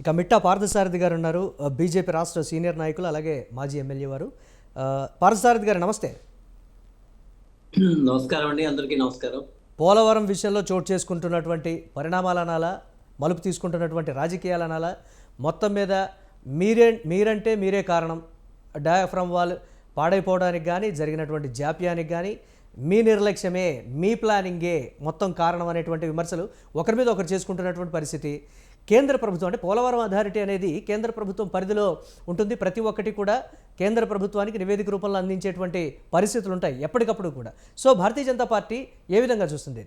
ఇక మిట్టా పార్థసారథి గారు ఉన్నారు. బీజేపీ రాష్ట్ర సీనియర్ నాయకులు అలాగే మాజీ ఎమ్మెల్యే వారు. పార్థసారథి గారు నమస్తే. నమస్కారం అండి అందరికీ నమస్కారం. పోలవరం విషయంలో చోటు చేసుకుంటున్నటువంటి పరిణామాలు అనాలా మలుపు తీసుకుంటున్నటువంటి రాజకీయాలు అనాలా మొత్తం మీద మీరే మీరంటే మీరే కారణం. డయాఫ్రమ్ వాల్ పాడైపోవడానికి కానీ జరిగినటువంటి జాప్యానికి కానీ మీ నిర్లక్ష్యమే మీ ప్లానింగే మొత్తం కారణం అనేటువంటి విమర్శలు ఒకరి మీద ఒకరు చేసుకుంటున్నటువంటి పరిస్థితి. కేంద్ర ప్రభుత్వం అంటే పోలవరం అథారిటీ అనేది కేంద్ర ప్రభుత్వం పరిధిలో ఉంటుంది. ప్రతి ఒక్కటి కూడా కేంద్ర ప్రభుత్వానికి నివేదిక రూపంలో అందించేటువంటి పరిస్థితులు ఉంటాయి ఎప్పటికప్పుడు కూడా. సో భారతీయ జనతా పార్టీ ఏ విధంగా చూస్తుంది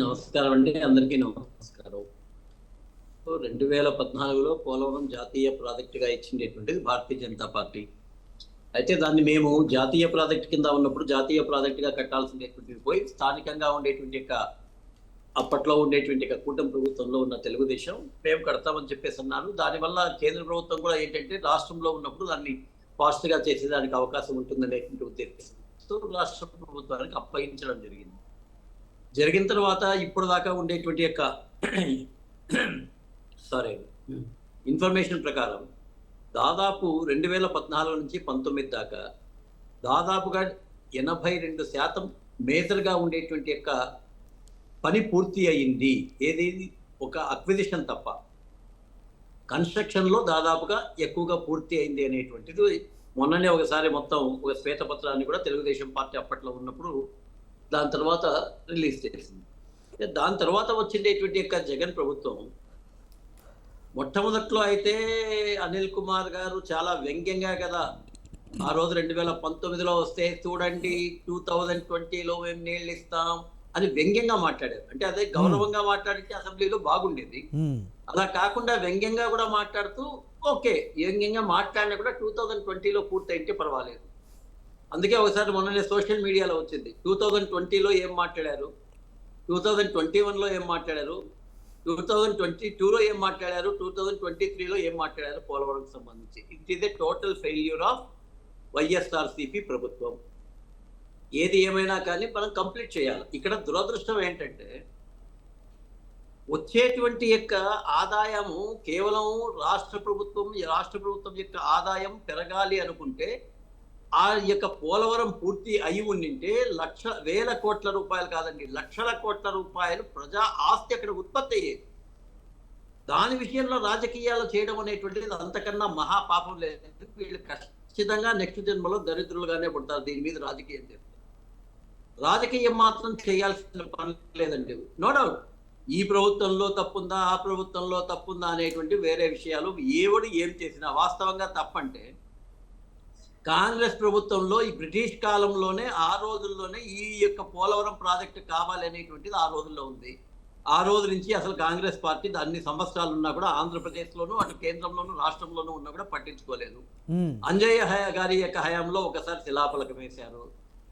నమస్కారం అండి. అందరికీ నమస్కారం. రెండు వేల పద్నాలుగులో పోలవరం జాతీయ ప్రాజెక్టుగా ఇచ్చిండేటువంటిది భారతీయ జనతా పార్టీ. అయితే దాన్ని మేము జాతీయ ప్రాజెక్ట్ కింద ఉన్నప్పుడు జాతీయ ప్రాజెక్టుగా కట్టాల్సినటువంటిది పోయి స్థానికంగా ఉండేటువంటి యొక్క అప్పట్లో ఉండేటువంటి కూటమి ప్రభుత్వంలో ఉన్న తెలుగుదేశం మేము కడతామని చెప్పేసి అన్నారు. దానివల్ల కేంద్ర ప్రభుత్వం కూడా ఏంటంటే రాష్ట్రంలో ఉన్నప్పుడు దాన్ని ఫాస్ట్గా చేసేదానికి అవకాశం ఉంటుందనేటువంటి ఉద్దేశంతో రాష్ట్ర ప్రభుత్వానికి అప్పగించడం జరిగింది. జరిగిన తర్వాత ఇప్పుడు దాకా ఉండేటువంటి యొక్క సారీ ఇన్ఫర్మేషన్ ప్రకారం దాదాపు రెండు వేల పద్నాలుగు నుంచి పంతొమ్మిది దాకా దాదాపుగా ఎనభై రెండు శాతం మేజర్గా ఉండేటువంటి యొక్క పని పూర్తి అయింది. ఏది ఒక అక్విజిషన్ తప్ప. కన్స్ట్రక్షన్లో దాదాపుగా ఎక్కువగా పూర్తి అయింది అనేటువంటిది మొన్ననే ఒకసారి మొత్తం ఒక శ్వేతపత్రాన్ని కూడా తెలుగుదేశం పార్టీ అప్పట్లో ఉన్నప్పుడు దాని తర్వాత రిలీజ్ చేసింది. దాని తర్వాత వచ్చిండేటువంటి యొక్క జగన్ ప్రభుత్వం మొట్టమొదట్లో అయితే అనిల్ కుమార్ గారు చాలా వ్యంగ్యంగా కదా ఆ రోజు రెండు వేల పంతొమ్మిదిలో వస్తే చూడండి టూ థౌజండ్ ట్వంటీలో మేము నీళ్ళు ఇస్తాం అని వ్యంగ్యంగా మాట్లాడారు. అంటే అదే గౌరవంగా మాట్లాడితే అసెంబ్లీలో బాగుండేది. అలా కాకుండా వ్యంగ్యంగా కూడా మాట్లాడుతూ ఓకే వ్యంగ్యంగా మాట్లాడినా కూడా టూ థౌజండ్ ట్వంటీలో పూర్తయితే పర్వాలేదు. అందుకే ఒకసారి మొన్ననే సోషల్ మీడియాలో వచ్చింది. టూ థౌజండ్ ట్వంటీలో ఏం మాట్లాడారు? టూ థౌజండ్ ట్వంటీ వన్లో ఏం మాట్లాడారు? టూ థౌజండ్ ట్వంటీ టూలో ఏం మాట్లాడారు? టూ థౌజండ్ ట్వంటీ త్రీలో ఏం మాట్లాడారు? పోలవరంకి సంబంధించి. It is a total failure of YSRCP ప్రభుత్వం. ఏది ఏమైనా కానీ మనం కంప్లీట్ చేయాలి. ఇక్కడ దురదృష్టం ఏంటంటే వచ్చేటువంటి యొక్క ఆదాయము కేవలం రాష్ట్ర ప్రభుత్వం రాష్ట్ర ప్రభుత్వం యొక్క ఆదాయం పెరగాలి అనుకుంటే ఆ యొక్క పోలవరం పూర్తి అయి ఉండింటే లక్ష వేల కోట్ల రూపాయలు కాదండి లక్షల కోట్ల రూపాయలు ప్రజా ఆస్తి అక్కడ ఉత్పత్తి అయ్యేది. దాని విషయంలో రాజకీయాలు చేయడం అనేటువంటిది అంతకన్నా మహాపాపం లేదు. వీళ్ళు ఖచ్చితంగా నెక్స్ట్ జన్మలో దరిద్రులుగానే పుడతారు దీని మీద రాజకీయం రాజకీయం మాత్రం చేయాల్సిన పని లేదండి. నో డౌట్ ఈ ప్రభుత్వంలో తప్పుందా ఆ ప్రభుత్వంలో తప్పుందా అనేటువంటి వేరే విషయాలు ఏవడు ఏం చేసినా వాస్తవంగా తప్పంటే కాంగ్రెస్ ప్రభుత్వంలో ఈ బ్రిటిష్ కాలంలోనే ఆ రోజుల్లోనే ఈ యొక్క పోలవరం ప్రాజెక్టు కావాలి అనేటువంటిది ఆ రోజుల్లో ఉంది. ఆ రోజు నుంచి అసలు కాంగ్రెస్ పార్టీ అన్ని సంవత్సరాలు ఉన్నా కూడా ఆంధ్రప్రదేశ్లోనూ అటు కేంద్రంలోనూ రాష్ట్రంలోనూ ఉన్నా కూడా పట్టించుకోలేదు. అంజయ్య హయ గారి యొక్క హయాంలో ఒకసారి శిలాఫలకం వేశారు.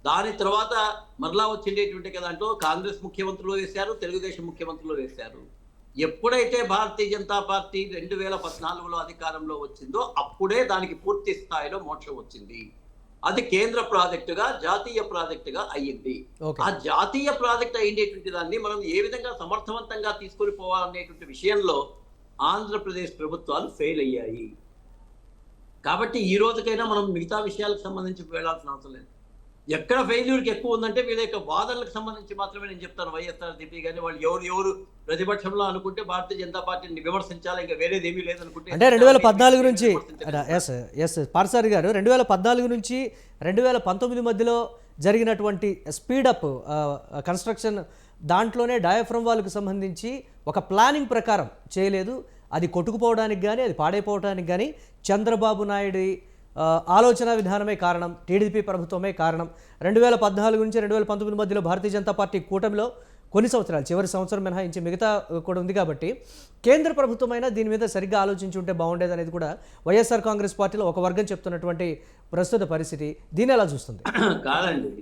దాని తర్వాత మరలా వచ్చిండేటువంటి దాంట్లో కాంగ్రెస్ ముఖ్యమంత్రులు వేశారు తెలుగుదేశం ముఖ్యమంత్రులు వేశారు. ఎప్పుడైతే భారతీయ జనతా పార్టీ రెండు వేల పద్నాలుగులో అధికారంలో వచ్చిందో అప్పుడే దానికి పూర్తి స్థాయిలో మోక్షం వచ్చింది. అది కేంద్ర ప్రాజెక్టుగా జాతీయ ప్రాజెక్టుగా అయ్యింది. ఆ జాతీయ ప్రాజెక్ట్ అయ్యేటువంటి దాన్ని మనం ఏ విధంగా సమర్థవంతంగా తీసుకొని పోవాలనేటువంటి విషయంలో ఆంధ్రప్రదేశ్ ప్రభుత్వాలు ఫెయిల్ అయ్యాయి. కాబట్టి ఈ రోజుకైనా మనం మిగతా విషయాలకు సంబంధించి వెళ్ళాల్సిన అవసరం లేదు. ఎక్కడ ఫెయిల్యూర్కి ఎక్కువ ఉందంటే వీళ్ళ యొక్క వాదనలకు సంబంధించి మాత్రమే నేను చెప్తాను. వైఎస్ఆర్ సిపి కానీ వాళ్ళు ఎవరు ఎవరు ప్రతిపక్షంలో అనుకుంటే భారతీయ జనతా పార్టీని విమర్శించాలి. ఇంకా వేరేది ఏమీ లేదనుకుంటే అంటే రెండు వేల పద్నాలుగు నుంచి. ఎస్ ఎస్ పార్సారి గారు రెండు వేల పద్నాలుగు నుంచి రెండు వేల పంతొమ్మిది మధ్యలో జరిగినటువంటి స్పీడప్ కన్స్ట్రక్షన్ దాంట్లోనే డయాఫ్రమ్ వాళ్ళకు సంబంధించి ఒక ప్లానింగ్ ప్రకారం చేయలేదు. అది కొట్టుకుపోవడానికి కానీ అది పాడైపోవడానికి కానీ చంద్రబాబు నాయుడు ఆలోచన విధానమే కారణం టీడీపీ ప్రభుత్వమే కారణం. రెండు వేల పద్నాలుగు నుంచి రెండు వేల పంతొమ్మిది మధ్యలో భారతీయ జనతా పార్టీ కూటమిలో కొన్ని సంవత్సరాలు చివరి సంవత్సరం మినహాయించి మిగతా కూడా ఉంది కాబట్టి కేంద్ర ప్రభుత్వమైనా దీని మీద సరిగ్గా ఆలోచించి ఉంటే బాగుండేది అనేది కూడా వైఎస్ఆర్ కాంగ్రెస్ పార్టీలో ఒక వర్గం చెప్తున్నటువంటి ప్రస్తుత పరిస్థితి. దీన్ని ఎలా చూస్తుంది? కాదండి.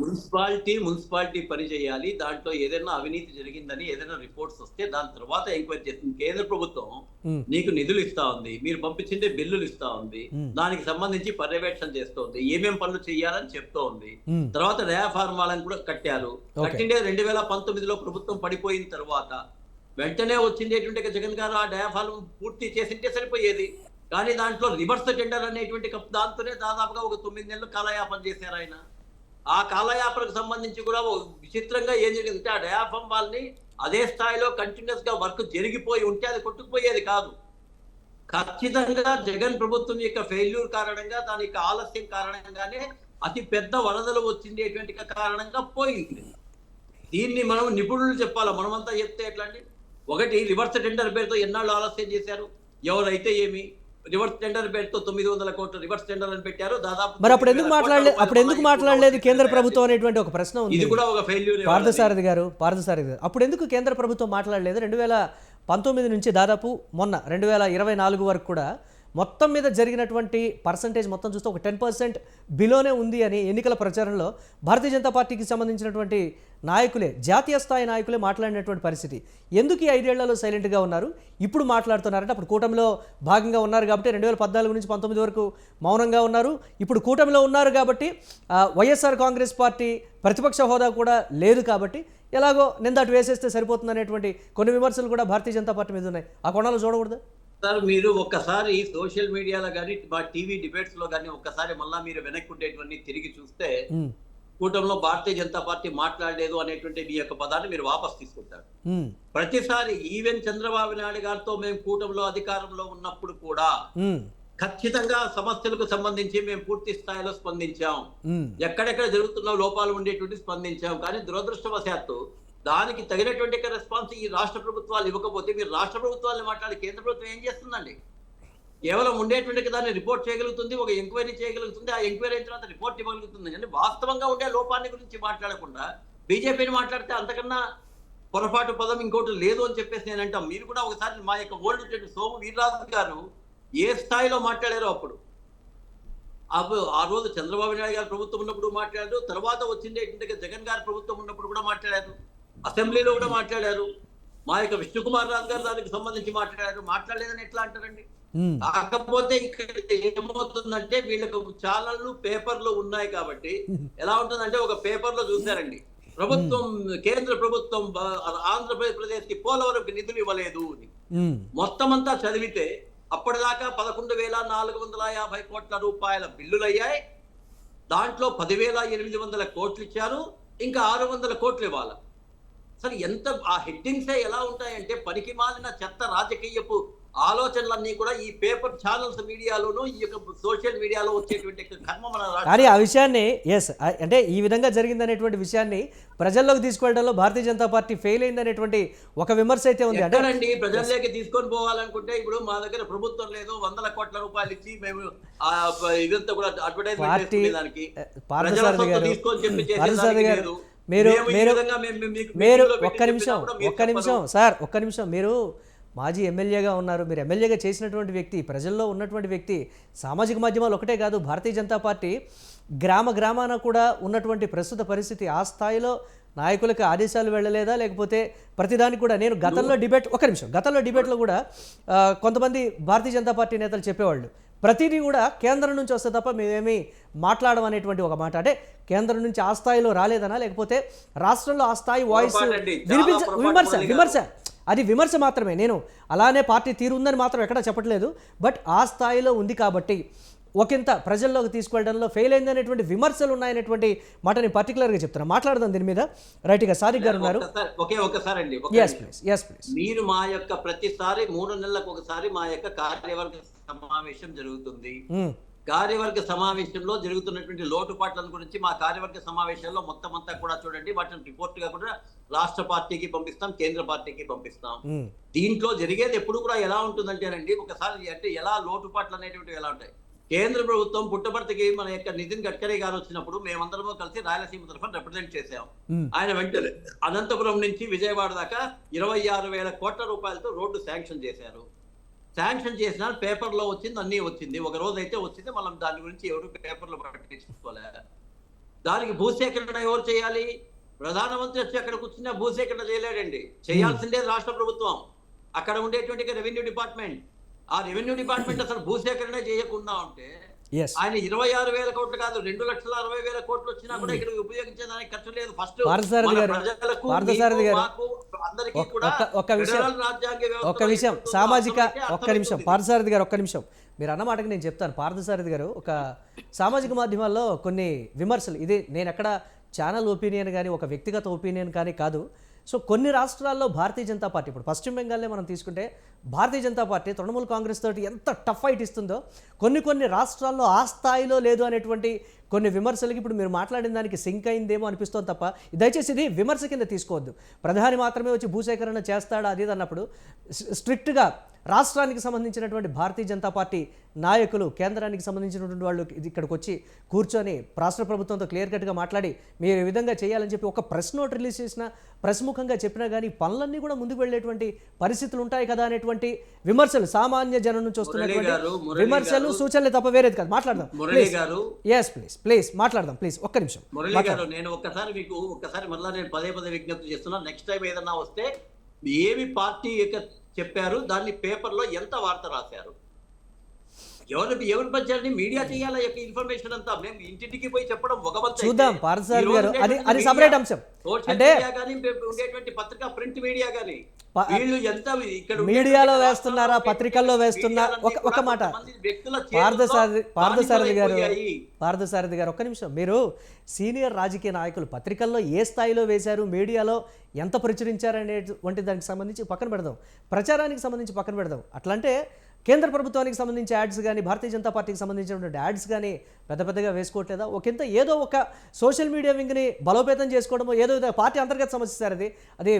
మున్సిపాలిటీ మున్సిపాలిటీ పని చేయాలి. దాంట్లో ఏదైనా అవినీతి జరిగిందని ఏదైనా రిపోర్ట్స్ వస్తే దాని తర్వాత ఎంక్వైరీ చేస్తుంది. కేంద్ర ప్రభుత్వం. నీకు నిధులు ఇస్తా ఉంది. మీరు పంపించిండే బిల్లులు ఇస్తా ఉంది. దానికి సంబంధించి పర్యవేక్షణ చేస్తోంది ఏమేం పనులు చేయాలని చెప్తూ ఉంది. తర్వాత రేఫార్మాలను కూడా కట్టారు. కట్టిండే రెండు వేల పంతొమ్మిదిలో ప్రభుత్వం పడిపోయిన తర్వాత వెంటనే వచ్చిండేటువంటి ఇక జగన్ గారు ఆ డయాఫాలం పూర్తి చేసింటే సరిపోయేది. కానీ దాంట్లో రివర్స్ టెండర్ అనేటువంటి దాంతోనే దాదాపుగా ఒక తొమ్మిది నెలలు కాలయాపన చేశారు ఆయన. ఆ కాలయాపనకు సంబంధించి కూడా విచిత్రంగా ఏం జరిగిందంటే ఆ డయాఫామ్ వాళ్ళని అదే స్థాయిలో కంటిన్యూస్గా వర్క్ జరిగిపోయి ఉంటే అది కొట్టుకుపోయేది కాదు. ఖచ్చితంగా జగన్ ప్రభుత్వం యొక్క ఫెయిల్యూర్ కారణంగా దాని యొక్క ఆలస్యం కారణంగానే అతి పెద్ద వరదలు వచ్చిండేటువంటి కారణంగా పోయింది. దీన్ని మనం నిపుణులు చెప్పాలా? మనమంతా చెప్తే ఎట్లా ఒకటి రివర్స్ టెండర్ పేరుతో ఎన్నాళ్ళు ఆలస్యం చేశారు? ఎవరైతే ఏమి? రివర్స్ టెండర్ పేరుతో తొమ్మిది వందల కోట్లు రివర్స్ టెండర్ అని పెట్టారు. దాదాపు మరి అప్పుడు ఎందుకు 9,000 మాట్లాడలేదు? అప్పుడు ఎందుకు మాట్లాడలేదు కేంద్ర. ప్రభుత్వం అనేటువంటి ఒక ప్రశ్న ఉంది. ఇది కూడా ఒక ఫెయిల్యూర్ పార్థసారథి గారు పార్థసారథి గారు అప్పుడు ఎందుకు కేంద్ర ప్రభుత్వం మాట్లాడలేదు? రెండు వేల పంతొమ్మిది నుంచి దాదాపు మొన్న రెండు వేల ఇరవై నాలుగు వరకు కూడా మొత్తం మీద జరిగినటువంటి పర్సంటేజ్ మొత్తం చూస్తే ఒక టెన్ పర్సెంట్ బిలోనే ఉంది అని ఎన్నికల ప్రచారంలో భారతీయ జనతా పార్టీకి సంబంధించినటువంటి నాయకులే జాతీయ స్థాయి నాయకులే మాట్లాడినటువంటి పరిస్థితి. ఎందుకు ఈ ఐదేళ్ళలో సైలెంట్గా ఉన్నారు? ఇప్పుడు మాట్లాడుతున్నారంటే అప్పుడు కూటమిలో భాగంగా ఉన్నారు కాబట్టి రెండు వేల పద్నాలుగు నుంచి పంతొమ్మిది వరకు మౌనంగా ఉన్నారు. ఇప్పుడు కూటమిలో ఉన్నారు కాబట్టి వైఎస్ఆర్ కాంగ్రెస్ పార్టీ ప్రతిపక్ష హోదా కూడా లేదు కాబట్టి ఎలాగో నిందాటు వేసేస్తే సరిపోతుంది అనేటువంటి కొన్ని విమర్శలు కూడా భారతీయ జనతా పార్టీ మీద ఉన్నాయి. ఆ కోణాలు చూడకూడదు. సార్ మీరు ఒక్కసారి సోషల్ మీడియాలో కానీ మా టీవీ డిబేట్స్లో కానీ ఒక్కసారి మళ్ళా మీరు వెనక్కి ఉండేటువంటి తిరిగి చూస్తే ఉమ్, కూటమిలో భారతీయ జనతా పార్టీ మాట్లాడలేదు అనేటువంటి మీ యొక్క పదాన్ని మీరు వాపస్ తీసుకుంటారు. ప్రతిసారి ఈవెన్ చంద్రబాబు నాయుడు గారితో మేము కూటమిలో అధికారంలో ఉన్నప్పుడు కూడా ఖచ్చితంగా సమస్యలకు సంబంధించి మేము పూర్తి స్థాయిలో స్పందించాం. ఎక్కడెక్కడ జరుగుతున్న లోపాలు ఉండేటువంటి స్పందించాం. కానీ దురదృష్టవశాత్తు దానికి తగినటువంటి రెస్పాన్స్ ఈ రాష్ట్ర ప్రభుత్వాలు ఇవ్వకపోతే మీరు రాష్ట్ర ప్రభుత్వాలను మాట్లాడి కేంద్ర ప్రభుత్వం ఏం చేస్తుందండి? కేవలం ఉండేటువంటి దాన్ని రిపోర్ట్ చేయగలుగుతుంది ఒక ఎంక్వైరీ చేయగలుగుతుంది ఆ ఎంక్వైరీ అయిన తర్వాత రిపోర్ట్ ఇవ్వగలుగుతుంది. కానీ వాస్తవంగా ఉండే లోపాన్ని గురించి మాట్లాడకుండా బీజేపీని మాట్లాడితే అంతకన్నా పొరపాటు పదం ఇంకోటి లేదు అని చెప్పేసి నేను అంటాం. మీరు కూడా ఒకసారి మా యొక్క ఓల్డ్ సోము వీర్రాజు గారు ఏ స్థాయిలో మాట్లాడారో అప్పుడు? అప్పుడు ఆ రోజు చంద్రబాబు నాయుడు గారు ప్రభుత్వం ఉన్నప్పుడు మాట్లాడారు తర్వాత వచ్చింది ఏంటంటే జగన్ గారు ప్రభుత్వం ఉన్నప్పుడు కూడా మాట్లాడారు. అసెంబ్లీలో కూడా మాట్లాడారు. మా యొక్క విష్ణుకుమార్ రాజు గారు దానికి సంబంధించి మాట్లాడారు. మాట్లాడలేదని ఎట్లా అంటారండి? కాకపోతే ఇక్కడ ఏమవుతుందంటే వీళ్ళకు ఛానళ్ళు పేపర్లు ఉన్నాయి కాబట్టి ఎలా ఉంటుందంటే ఒక పేపర్లో చూసారండి ప్రభుత్వం కేంద్ర ప్రభుత్వం ఆంధ్రప్రదేశ్కి పోలవరంకి నిధులు ఇవ్వలేదు అని. మొత్తం అంతా చదివితే అప్పటిదాకా పదకొండు వేల నాలుగు వందల యాభై కోట్ల రూపాయల బిల్లులు అయ్యాయి. దాంట్లో పదివేల ఎనిమిది వందల కోట్లు ఇచ్చారు. ఇంకా ఆరు వందల కోట్లు ఇవ్వాలి. అసలు ఎంత ఆ హెడ్డింగ్సే ఎలా ఉంటాయంటే పనికి మాలిన చెత్త రాజకీయపు ఆలోచనలన్నీ కూడా ఈ పేపర్ ఛానల్స్ మీడియాలోనూ ఈ యొక్క సోషల్ మీడియాలో వచ్చేటువంటి కర్మ మన కానీ ఆ విషయాన్ని ఎస్ అంటే ఈ విధంగా జరిగిందనేటువంటి విషయాన్ని ప్రజల్లోకి తీసుకెళ్ళడంలో భారతీయ జనతా పార్టీ ఫెయిల్ అయిందనేటువంటి ఒక విమర్శ అయితే ఉంది. అంటే ఎక్కడండి? ప్రజల్లోకి తీసుకొని పోవాలనుకుంటే ఇప్పుడు మా దగ్గర ప్రభుత్వం లేదు వందల కోట్ల రూపాయలు ఇచ్చి మేము ఇదంతా కూడా అడ్వర్టైజ్మెంట్ గారు తీసుకొని చెప్పి గారు లేదు. మీరు మీరు మీరు ఒక్క నిమిషం ఒక్క నిమిషం సార్ ఒక్క నిమిషం. మీరు మాజీ ఎమ్మెల్యేగా ఉన్నారు. మీరు ఎమ్మెల్యేగా చేసినటువంటి వ్యక్తి ప్రజల్లో ఉన్నటువంటి వ్యక్తి సామాజిక మాధ్యమాలు ఒకటే కాదు భారతీయ జనతా పార్టీ గ్రామ గ్రామాన కూడా ఉన్నటువంటి ప్రస్తుత పరిస్థితి ఆ స్థాయిలో నాయకులకు ఆదేశాలు వెళ్ళలేదా? లేకపోతే ప్రతిదానికి కూడా నేను గతంలో డిబేట్ ఒక నిమిషం. గతంలో డిబేట్లో కూడా కొంతమంది భారతీయ జనతా పార్టీ నేతలు చెప్పేవాళ్ళు. ప్రతిదీ కూడా కేంద్రం నుంచి వస్తే తప్ప మేమేమి మాట్లాడడం అనేటువంటి ఒక మాట. అంటే కేంద్రం నుంచి ఆ స్థాయిలో రాలేదనా? లేకపోతే రాష్ట్రంలో ఆ స్థాయి వాయిస్ వినిపించ విమర్శ. విమర్శ. అది విమర్శ మాత్రమే. నేను అలానే పార్టీ తీరు ఉందని మాత్రం ఎక్కడా చెప్పట్లేదు. బట్ ఆ స్థాయిలో ఉంది కాబట్టి ఒకంత ప్రజల్లోకి తీసుకెళ్ళడంలో ఫెయిల్ అయిందనేటువంటి విమర్శలు ఉన్నాయనేటువంటి మాట నేను పర్టికులర్గా చెప్తాను మాట్లాడదాం దీని మీద. రైట్గా సాదిక్ గారు ఉన్నారు. ఒకే ఒక్కసారి అండి మీరు మా యొక్క ప్రతిసారి మూడు నెలలకు ఒకసారి మా యొక్క కార్యవర్గ సమావేశం జరుగుతుంది. కార్యవర్గ సమావేశంలో జరుగుతున్నటువంటి లోటుపాట్లను గురించి మా కార్యవర్గ సమావేశంలో మొత్తం అంతా కూడా చూడండి వాటిని రిపోర్ట్గా కూడా రాష్ట్ర పార్టీకి పంపిస్తాం కేంద్ర పార్టీకి పంపిస్తాం. దీంట్లో జరిగేది ఎప్పుడు కూడా ఎలా ఉంటుందంటేనండి ఒకసారి అంటే ఎలా లోటుపాట్లు అనేటువంటివి ఎలా ఉంటాయి? కేంద్ర ప్రభుత్వం పుట్టపర్తికి మన యొక్క నితిన్ గడ్కరీ గారు వచ్చినప్పుడు మేమందరము కలిసి రాయలసీమ తరఫున రిప్రజెంట్ చేశాం. ఆయన వెంటనే అనంతపురం నుంచి విజయవాడ దాకా ఇరవై ఆరు వేల కోట్ల రూపాయలతో రోడ్డు శాంక్షన్ చేశారు. శాంక్షన్ చేసిన పేపర్లో వచ్చింది అన్నీ వచ్చింది. ఒక రోజు అయితే వచ్చింది మనం దాని గురించి ఎవరు పేపర్లో పట్టించుకోలే. దానికి భూసేకరణ ఎవరు చేయాలి? ప్రధానమంత్రి వచ్చి అక్కడ కూర్చున్న భూసేకరణ చేయలేడండి. చేయాల్సిందే రాష్ట్ర ప్రభుత్వం. అక్కడ ఉండేటువంటి రెవెన్యూ డిపార్ట్మెంట్. ఆ రెవెన్యూ డిపార్ట్మెంట్ అసలు భూసేకరణ చేయకుండా ఉంటే ఆయన ఇరవై ఆరు వేల కోట్లు కాదు రెండు లక్షల అరవై వేల కోట్లు వచ్చినా కూడా ఇక్కడ ఉపయోగించేదానికి ఖర్చు లేదు. ఫస్ట్ ఒక్క- విషయం ఒక్క విషయం సామాజిక ఒక్క నిమిషం. పార్థసారథి గారు ఒక్క నిమిషం. మీరు అన్న మాటకి నేను చెప్తాను. పార్థసారథి గారు ఒక సామాజిక మాధ్యమాల్లో కొన్ని విమర్శలు. ఇది నేను ఎక్కడ ఛానల్ ఒపీనియన్ కానీ ఒక వ్యక్తిగత ఒపీనియన్ కానీ కాదు. సో కొన్ని రాష్ట్రాల్లో భారతీయ జనతా పార్టీ ఇప్పుడు పశ్చిమ బెంగాల్లో మనం తీసుకుంటే భారతీయ జనతా పార్టీ తృణమూల్ కాంగ్రెస్ తోటి ఎంత టఫ్ ఫైట్ ఇస్తుందో కొన్ని కొన్ని రాష్ట్రాల్లో ఆ స్థాయిలో లేదు అనేటువంటి కొన్ని విమర్శలకి ఇప్పుడు మీరు మాట్లాడిన దానికి సింక్ అయిందేమో అనిపిస్తోంది తప్ప దయచేసి ఇది విమర్శ కింద తీసుకోవద్దు. ప్రధాని మాత్రమే వచ్చి భూసేకరణ చేస్తాడా అది అన్నప్పుడు స్ట్రిక్ట్గా రాష్ట్రానికి సంబంధించినటువంటి భారతీయ జనతా పార్టీ నాయకులు కేంద్రానికి సంబంధించినటువంటి వాళ్ళు ఇది ఇక్కడికి వచ్చి కూర్చొని రాష్ట్ర ప్రభుత్వంతో క్లియర్ కట్గా మాట్లాడి మీరు ఈ విధంగా చేయాలని చెప్పి ఒక ప్రెస్ నోట్ రిలీజ్ చేసిన ప్రెస్ ముఖంగా చెప్పినా కానీ పనులన్నీ కూడా ముందుకు వెళ్ళేటువంటి పరిస్థితులు ఉంటాయి కదా అనేటువంటి విమర్శలు సామాన్య జనం నుంచి వస్తున్నటువంటి విమర్శలు. సూచనలు తప్ప వేరేది కాదు. మాట్లాడదాం. ఎస్ ప్లీజ్ ప్లీజ్ మాట్లాడదాం. ప్లీజ్ ఒక్క నిమిషం. మురళి గారు నేను ఒక్కసారి మీకు ఒక్కసారి మళ్ళా నేను పదే పదే విజ్ఞప్తి చేస్తున్నా. నెక్స్ట్ టైం ఏదన్నా వస్తే ఏమి పార్టీ యొక్క చెప్పారు. దాన్ని పేపర్లో ఎంత వార్త రాశారు? ఎవరు ఎవరి పంచాలని మీడియా చేయాల? యొక్క ఇన్ఫర్మేషన్ అంతా? మేము ఇంటింటికి పోయి చెప్పడం ఒక చూద్దాం పార్థసారథి గారు. అది అది సపరేట్ అంశం. అంటే ఉండేటువంటి పత్రిక ప్రింట్ మీడియా కానీ వీళ్ళు ఎంత ఇక్కడ మీడియాలో వేస్తున్నారా పత్రికల్లో వేస్తున్నా ఒక ఒక మాట. పార్థసారథి పార్థసారథి గారు. పార్థసారథి గారు ఒక్క నిమిషం. మీరు సీనియర్ రాజకీయ నాయకులు పత్రికల్లో ఏ స్థాయిలో వేశారు మీడియాలో ఎంత ప్రచురించారు అనేటువంటి దానికి సంబంధించి పక్కన పెడదాం. ప్రచారానికి సంబంధించి పక్కన పెడదాం. అట్లంటే కేంద్ర ప్రభుత్వానికి సంబంధించి యాడ్స్ కానీ భారతీయ జనతా పార్టీకి సంబంధించినటువంటి యాడ్స్ కానీ పెద్ద పెద్దగా వేసుకోవట్లేదా? ఒకంత ఏదో ఒక సోషల్ మీడియా వింగ్ని బలోపేతం చేసుకోవడమో ఏదో పార్టీ అంతర్గత సమస్య సార్ అది. అది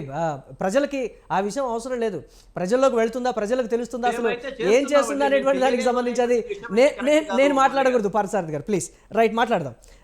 ప్రజలకి ఆ విషయం అవసరం లేదు. ప్రజల్లోకి వెళ్తుందా? ప్రజలకు తెలుస్తుందా? అసలు ఏం. చేస్తుందా అనేటువంటి దానికి సంబంధించి అది నేను మాట్లాడకూడదు పార్థసారథి గారు ప్లీజ్. రైట్ మాట్లాడదాం.